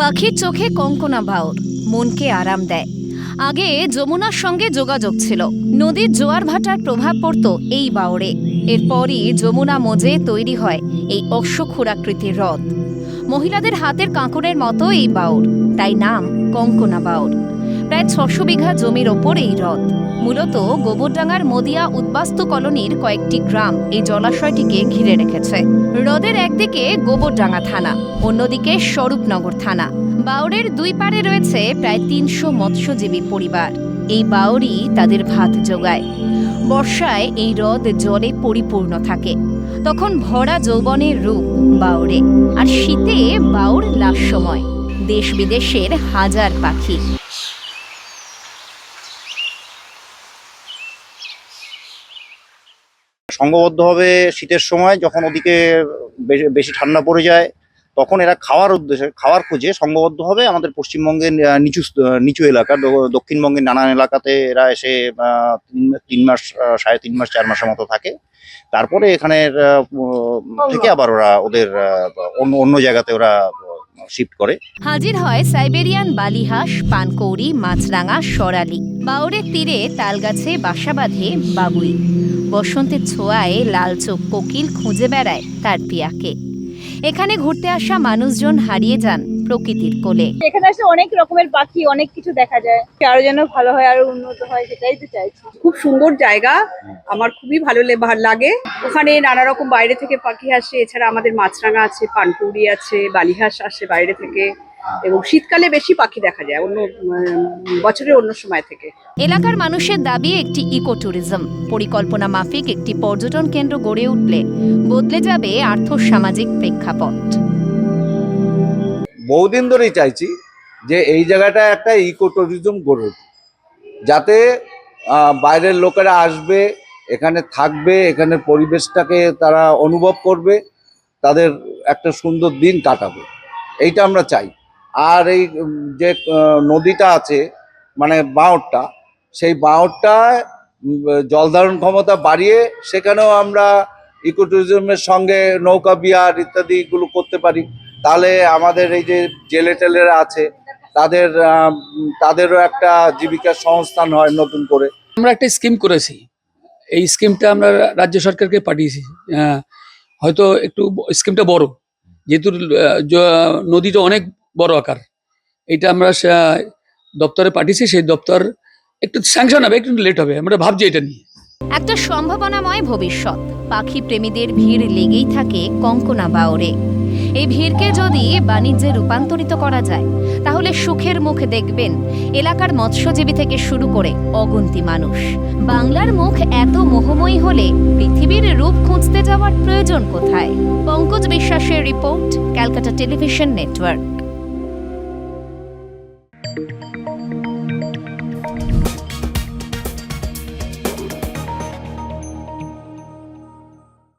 পাখির চোখে কঙ্কনা বাউর, মনকে আরাম দেয়। আগে যমুনার সঙ্গে যোগাযোগ ছিল। নদীর জোয়ার ভাটার প্রভাব পড়ত এই বাউরে। এরপরই যমুনা মজে তৈরি হয় এই অশ্বক্ষুরাকৃতির হ্রদ। মহিলাদের হাতের কাঁকড়ের মতো এই বাউর, তাই নাম কঙ্কনা বাউর। প্রায় ছশো বিঘা জমির ওপর এই হ্রদ। মূলত গোবরডাঙ্গার মদিয়া উদ্বাস্তু কলোনির কয়েকটি গ্রাম এই জলাশয়টিকে ঘিরে রেখেছে। হ্রদের একদিকে গোবরডাঙ্গা থানা, অন্যদিকে স্বরূপনগর থানা। বাউরের দুই পারে রয়েছে প্রায় তিনশো মৎস্যজীবী পরিবার। এই বাউরি তাদের ভাত যোগায় বর্ষায় এই হ্রদ জলে পরিপূর্ণ থাকে। তখন ভরা যৌবনের রূপ বাউরে আর শীতে বাউর লাশ সময়। দেশ বিদেশের হাজার পাখি। সংঘবদ্ধভাবে শীতের সময় যখন ওদিকে বেশি- ঠান্ডা পড়ে যায়, তখন এরা খাওয়ার উদ্দেশ্যে খাওয়ার খোঁজে সংঘবদ্ধভাবে আমাদের পশ্চিমবঙ্গের নিচু নিচু এলাকা দক্ষিণবঙ্গের নানান এলাকাতে এরা এসে তিন মাস সাড়ে তিন মাস, চার মাসের মতো থাকে। তারপরে এখানের থেকে আবার ওরা ওদের অন্য অন্য জায়গাতে ওরা শিফট করে। হাজির হয় সাইবেরিয়ান বালিহাঁস, পানকৌড়ি, মাছরাঙা, সরালি। বাউরের তীরে তালগাছে বাসা বাঁধে বাবুই। বসন্তের ছোঁয়ায় লাল চোখ কোকিল খুঁজে বেড়ায় তার পিয়াকে এখানে ঘুরতে আসা মানুষজন হারিয়ে যান প্রকৃতির কোলে। এখানে আসলে অনেক রকমের পাখি অনেক কিছু দেখা যায়। আরও যেন ভালো হয় আরও উন্নত হয় সেটাই তো চাইছি। খুব সুন্দর জায়গা। আমার খুবই ভালো লে- ভালো লাগে। ওখানে নানা রকম বাইরে থেকে পাখি আসে। এছাড়া আমাদের মাছরাঙা আছে পানপুরি আছে বালিহাঁস আসে বাইরে থেকে। এবং শীতকালে বেশি পাখি দেখা যায় অন্য বছরের অন্য সময় থেকে। এলাকার মানুষের দাবি একটি ইকো ট্যুরিজম পরিকল্পনা মাফিক একটি পর্যটন কেন্দ্র গড়ে উঠলে বদলে যাবে আর্থসামাজিক প্রেক্ষাপট। বহুদিন ধরেই চাইছি যে এই জায়গাটা একটা ইকো ট্যুরিজম গড়ে উঠুক। যাতে বাইরের লোকেরা আসবে এখানে থাকবে এখানে পরিবেশটাকে তারা অনুভব করবে তাদের একটা সুন্দর দিন কাটাবে। এইটা আমরা চাই। আর এই যে নদীটা আছে মানে বাঁওরটা সেই উম, জলধারণ ক্ষমতা বাড়িয়ে সেখানেও আমরা ইকো ট্যুরিজমের সঙ্গে নৌকা বিহার ইত্যাদিগুলো করতে পারি। তাহলে আমাদের এই যে জেলে টেলেরা আছে তাদের তাদেরও একটা জীবিকার সংস্থান হয় নতুন করে। আমরা একটা স্কিম করেছি। এই স্কিমটা আমরা রাজ্য সরকারকে পাঠিয়েছি। হয়তো একটু স্কিমটা বড়। যেহেতু নদীটা অনেক বড় আকার। এটা আমরা দপ্তরে পাঠিয়েছি, সেই দপ্তর একটু স্যাংশন হবে, একটু লেট হবে। আমরা ভাবছি এটা নিয়ে। একটা সম্ভাবনাময় ভবিষ্যৎ। পাখি প্রেমীদের ভিড় লেগেই থাকে কঙ্কনা বাওরে এই ভিড়কে যদি বাণিজ্যে রূপান্তরিত করা যায়, তাহলে সুখের মুখ দেখবেন এলাকার মৎস্যজীবী থেকে শুরু করে অগুন্তি মানুষ। বাংলার মুখ এত মোহময়ী হলে পৃথিবীর রূপ খুঁজতে যাওয়ার প্রয়োজন কোথায়? পঙ্কজ বিশ্বাসের report, Calcutta television network. Thank you.